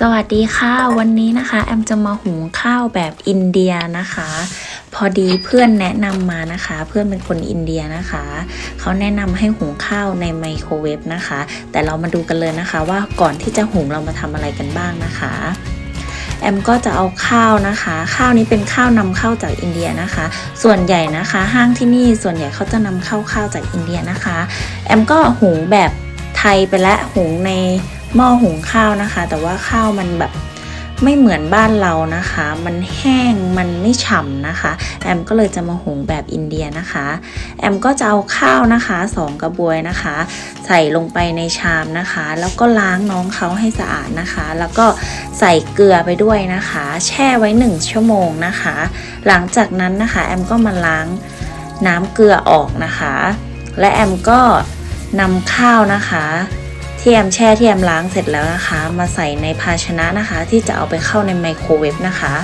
สวัสดีค่ะ วันนี้นะคะ แอมจะมาหุงข้าวแบบอินเดียนะคะ พอดีเพื่อนแนะนำมานะคะ เพื่อนเป็นคนอินเดียนะคะ เขาแนะนำให้หุงข้าวในไมโครเวฟนะคะ แต่เรามาดูกันเลยนะคะ ว่าก่อนที่จะหุงเรามาทำอะไรกันบ้างนะคะแอมก็จะเอาข้าวนะคะ ข้าวนี้เป็นข้าวนำเข้าจากอินเดียนะคะ ส่วนใหญ่นะคะ ห้างที่นี่ส่วนใหญ่เขาจะนำเข้าข้าวจากอินเดียนะคะ แอมก็หุงแบบไทยไปและหุงใน หม้อหุงข้าวนะคะ แต่ว่าข้าวมันแบบไม่เหมือนบ้านเรานะคะ มันแห้ง มันไม่ฉ่ำนะคะ แอมก็เลยจะมาหุงแบบอินเดียนะคะ แอมก็จะเอาข้าวนะคะสองกระบวยนะคะ ใส่ลงไปในชามนะคะ แล้วก็ล้างน้องเขาให้สะอาดนะคะ แล้วก็ใส่เกลือไปด้วยนะคะ แช่ไว้ 1 ชั่วโมงนะคะ หลังจากนั้นนะคะ แอมก็มาล้างน้ำเกลือออกนะคะ และแอมก็นำข้าวนะคะ ที่แอมแช่ที่แอมล้างเสร็จแล้วนะคะ มาใส่ในภาชนะนะคะ ที่จะเอาไปเข้าในไมโครเวฟนะคะ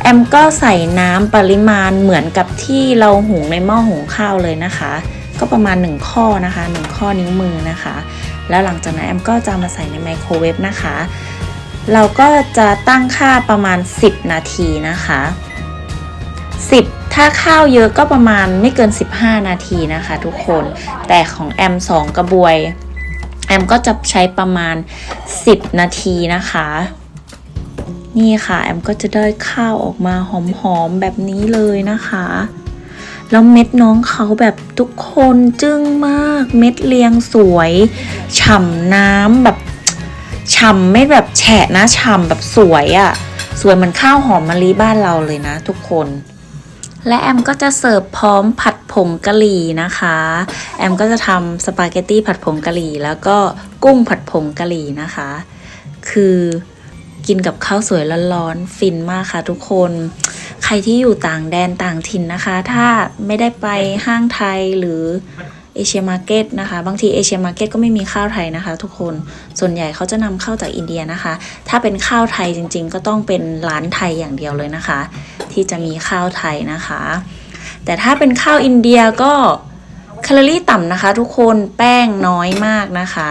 แอมก็ใส่น้ำปริมาณเหมือนกับที่เราหุงในหม้อหุงข้าวเลยนะคะ ก็ประมาณ 1 ข้อนะคะ 1 ข้อนิ้วมือนะคะ แล้วหลังจากนั้นแอมก็จะมาใส่ในไมโครเวฟนะคะ เราก็จะตั้งค่าประมาณ 10 นาทีนะคะ 10ถ้าข้าวเยอะก็ประมาณไม่เกิน 15 นาทีนะคะทุกคน แต่ของแอม 2 กระบวย อมก็จะใช้ประมาณ 10 นาทีนะคะ นี่ค่ะ แอมก็จะได้ข้าวออกมาหอมๆแบบนี้เลยนะคะแล้วเม็ดน้องเขาแบบทุกคนจึ้งมาก เม็ดเรียงสวยฉ่ำน้ำแบบฉ่ำไม่แบบแฉะนะฉ่ำแบบสวยอะ่ะ สวยเหมือนข้าวหอมมะลิบ้านเราเลยนะทุกคน และแอมก็จะเสิร์ฟพร้อมผัดผงกะหรี่นะคะ แอมก็จะทำสปาเกตตี้ผัดผงกะหรี่ แล้วก็กุ้งผัดผงกะหรี่นะคะ คือกินกับข้าวสวยร้อนๆฟินมากค่ะทุกคน ใครที่อยู่ต่างแดนต่างถิ่นนะคะ ถ้าไม่ได้ไปห้างไทยหรือ เอเชียมาร์เก็ตนะคะ บางทีเอเชียมาร์เก็ตก็ไม่มีข้าวไทยนะคะ ทุกคนส่วนใหญ่เขาจะนำเข้าจากอินเดียนะคะ ถ้าเป็นข้าวไทยจริง ๆ ก็ต้องเป็นร้านไทยอย่างเดียวเลยนะคะ ที่จะมีข้าวไทยนะคะ แต่ถ้าเป็นข้าวอินเดียก็แคลอรี่ต่ำนะคะ ทุกคนแป้งน้อยมากนะคะ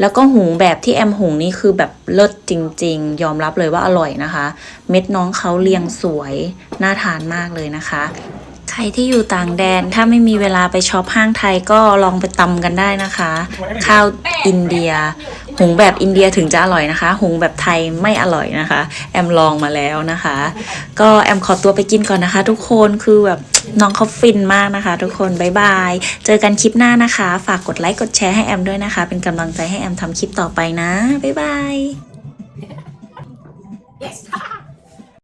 แล้วก็หุงแบบที่แอมหุงนี่คือแบบเลิศจริง ๆ ยอมรับเลยว่าอร่อยนะคะ เม็ดน้องเขาเรียงสวยน่าทานมากเลยนะคะ ใครที่อยู่ต่างแดนถ้าไม่มีเวลาไปช็อปห้างไทยก็ลองไปตำกันได้นะคะ ข้าวอินเดีย หุงแบบอินเดียถึงจะอร่อยนะคะ หุงแบบไทยไม่อร่อยนะคะ แอมลองมาแล้วนะคะ ก็แอมขอตัวไปกินก่อนนะคะ ทุกคนคือแบบน้องเขาฟินมากนะคะ ทุกคนบายบาย เจอกันคลิปหน้านะคะ ฝากกดไลค์กดแชร์ให้แอมด้วยนะคะ เป็นกำลังใจให้แอมทำคลิปต่อไปนะบ๊ายบาย Yes.